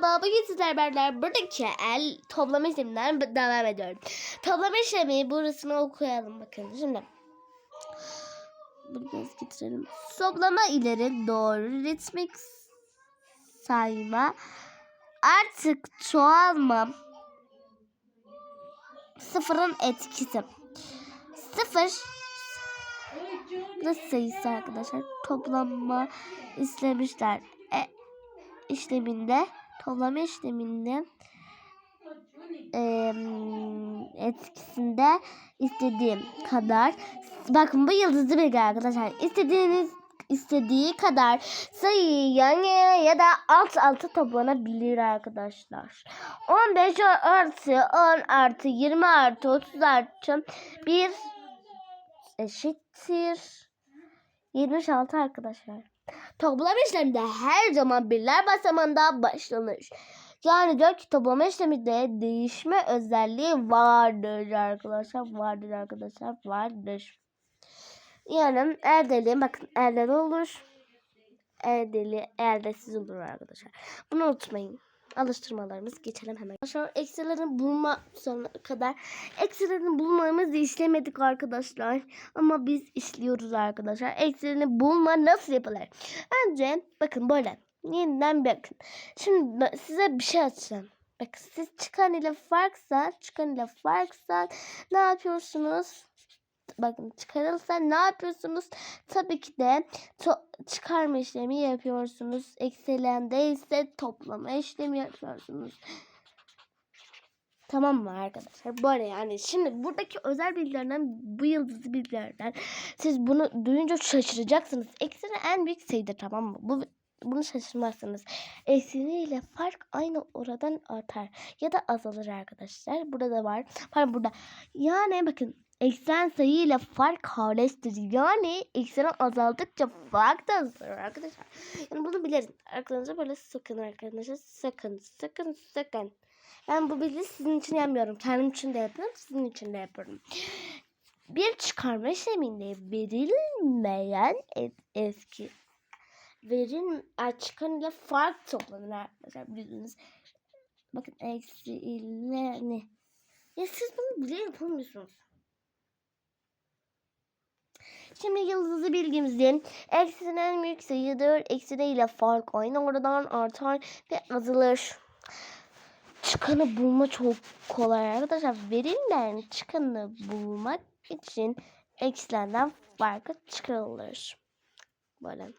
merhaba. Bugün sizler beraber buradaki el toplama işleminden devam ediyorum. Toplama işlemi burasını okuyalım bakın. Şimdi bunu biraz getirelim. Toplama ileri doğru ritmik sayma artık çoğalma sıfırın etkisi. Sıfır Burası sayısı arkadaşlar. Toplanma istemişler. E, işleminde toplama işleminde e, etkisinde istediğim kadar bakın bu yıldızlı bilgi arkadaşlar istediğiniz istediği kadar sayıyı yan yana ya da alt alta toplanabilir arkadaşlar. 15 artı 10 artı 20 artı 30 artı 1 eşittir 76 arkadaşlar. Toplama işleminde her zaman birler basamağında başlanır. Yani diyor ki toplama işleminde değişme özelliği vardır arkadaşlar. Vardır arkadaşlar. Vardır. Yani eldeli bakın eldeli olur. Eldeli eldesiz olur arkadaşlar. Bunu unutmayın. Alıştırmalarımız geçelim hemen. Arkadaşlar eksilerin bulma sonuna kadar eksilerini bulmamızı işlemedik arkadaşlar. Ama biz işliyoruz arkadaşlar. Eksilerini bulma nasıl yapılır? Önce bakın böyle. Yeniden bakın. Şimdi size bir şey açacağım. Bakın siz çıkan ile farksa, çıkan ile farksa ne yapıyorsunuz? Bakın çıkarılsa ne yapıyorsunuz? Tabii ki de çıkarma işlemi yapıyorsunuz. Eksilende ise toplama işlemi yapıyorsunuz. Tamam mı arkadaşlar? Böyle yani şimdi buradaki özel bilgilerden bu yıldızlı bilgilerden siz bunu duyunca şaşıracaksınız. Eksinin en büyük sayıdır tamam mı? Bu bunu şaşırmazsınız. Eksini ile fark aynı oradan artar ya da azalır arkadaşlar. Burada da var. Pardon burada. Yani bakın eksen sayı ile fark haleştir. Yani ekseni azaldıkça fark da azalır arkadaşlar. Yani bunu biliriz. Aklınıza böyle sakın arkadaşlar. Sakın, sakın, sakın. Ben bu bilgiyi sizin için yapmıyorum. Kendim için de yapıyorum. Sizin için de yapıyorum. Bir çıkarma işleminde verilmeyen et, eski verin çıkan ile fark toplanır arkadaşlar bildiğiniz. Bakın eksi ile ne? Ya siz bunu bile yapamıyorsunuz. Şimdi yıldızlı bilgimizin eksinin en büyük sayıdır. Ekside ile fark aynı oradan artar ve azalır. Çıkanı bulma çok kolay arkadaşlar. Verilmeyen çıkanı bulmak için eksilenden farkı çıkarılır. Böyle.